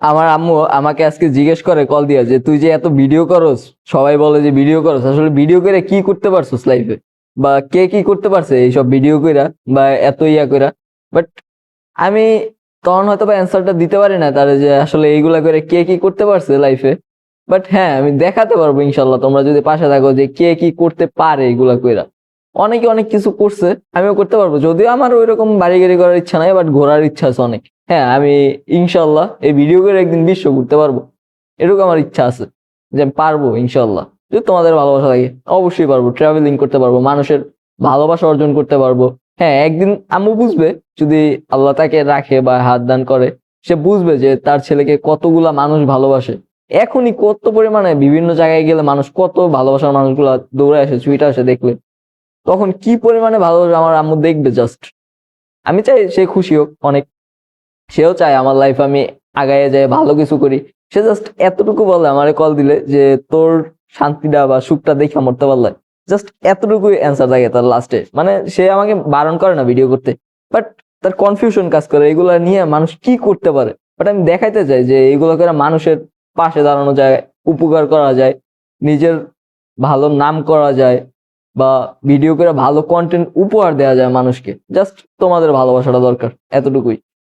আমার আম্মু আমাকে আজকে জিজ্ঞেস করে কল দিয়া যে, তুই যে এত ভিডিও করস? সবাই বলে যে ভিডিও করস। আসলে ভিডিও করে কি করতে পারছস লাইফে বা কে কি করতে পারছে এইসব ভিডিও কইরা বা এত ইয়া কইরা? বাট আমি তখন হয়তো বা অ্যান্সারটা দিতে পারি না তার যে, আসলে এইগুলা করে কে কি করতে পারছে লাইফে বাট হ্যাঁ আমি দেখাতে পারব ইনশাল্লাহ তোমরা যদি পাশে থাকো যে, কে কি করতে পারে এগুলা কইরা। অনেকে অনেক কিছু করছে, আমিও করতে পারব। যদিও আমার ওইরকম বাড়ি গাড়ি করার ইচ্ছা নাই বাট ঘোরার ইচ্ছা আছে অনেক। হ্যাঁ আমি ইনশাল্লাহ এই ভিডিও করে একদিন বিশ্ব ঘুরতে পারব। এরকম আমার ইচ্ছা আছে যে আমি পারব ইনশাল্লাহ যদি তোমাদের ভালোবাসা লাগে, অবশ্যই পারব। ট্রাভেলিং করতে পারব, মানুষের ভালোবাসা অর্জন করতে পারব। হ্যাঁ একদিন আম্মু বুঝবে যদি আল্লাহ তাকে রাখে বা হাত দান করে, সে বুঝবে যে তার ছেলেকে কতগুলা মানুষ ভালোবাসে। এখনই কত পরিমাণে বিভিন্ন জায়গায় গেলে মানুষ কত ভালোবাসার মানুষগুলা দৌড়ে আসে ছুইটা আসে দেখলে তখন কি পরিমাণে ভালোবাসে আমার আম্মু দেখবে জাস্ট আমি চাই সে খুশি হোক, অনেক সেও চায় আমার লাইফ আমি আগায় যাই ভালো কিছু করি। সে জাস্ট এতটুকু বলে, আমারে কল দিলে যে, তোর শান্তিটা বা সুখটা দেখে মরতে পারলে জাস্ট এতটুকুই অ্যান্সার থাকে তার লাস্টে মানে সে আমাকে বারণ করে না ভিডিও করতে। বাট তার কনফিউশন কাজ করে, এগুলা নিয়ে মানুষ কি করতে পারে? বাট আমি দেখাইতে চাই যে, এগুলো করে মানুষের পাশে দাঁড়ানো যায়, উপকার করা যায়, নিজের ভালো নাম করা যায়, বা ভিডিও করে ভালো কন্টেন্ট উপহার দেওয়া যায় মানুষকে। জাস্ট তোমাদের ভালোবাসাটা দরকার, এতটুকুই।